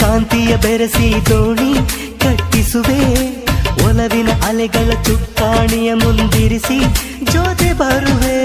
ಕಾಂತಿಯ ಬೆರೆಸಿ ದೋಣಿ ಕಟ್ಟಿಸುವೆ. ಒಲವಿನ ಅಲೆಗಳ ಚುಕ್ಕಾಣಿಯ ಮುಂದಿರಿಸಿ ಜೊತೆ ಬರುವೆ.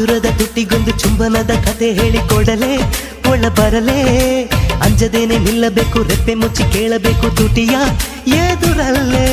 ಅಂಜುರದ ತುಟಿಗೊಂದು ಚುಂಬನದ ಕತೆ ಹೇಳಿಕೊಡಲೆ ಒಳ ಬರಲೇ. ಅಂಜದೇನೆ ನಿಲ್ಲಬೇಕು ರೆಪ್ಪೆ ಮುಚ್ಚಿ ಕೇಳಬೇಕು ತುಟಿಯ ಎದುರಲ್ಲೇ.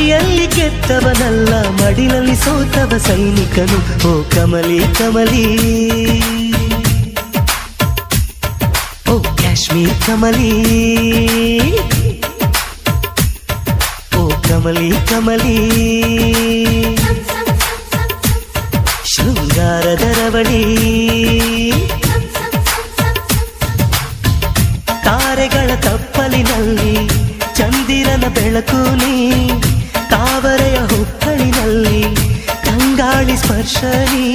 ಗಡಿಯಲ್ಲಿ ಗೆದ್ದವನಲ್ಲ ಮಡಿಲಲ್ಲಿ ಸೋತವ ಸೈನಿಕನು ಓ ಕಮಲಿ ಕಮಲಿ ಓ ಕಾಶ್ಮೀರ್ ಕಮಲಿ ಓ ಕಮಲಿ ಕಮಲಿ ಶೃಂಗಾರದ ರವಳಿ ತಾರೆಗಳ ತಪ್ಪಲಿನಲ್ಲಿ ಚಂದಿರನ ಬೆಳಕು ನೀ ತಾವರೆಯ ಹುಬ್ಬಳಿನಲ್ಲಿ ಕಂಗಾಳಿ ಸ್ಪರ್ಶನೀ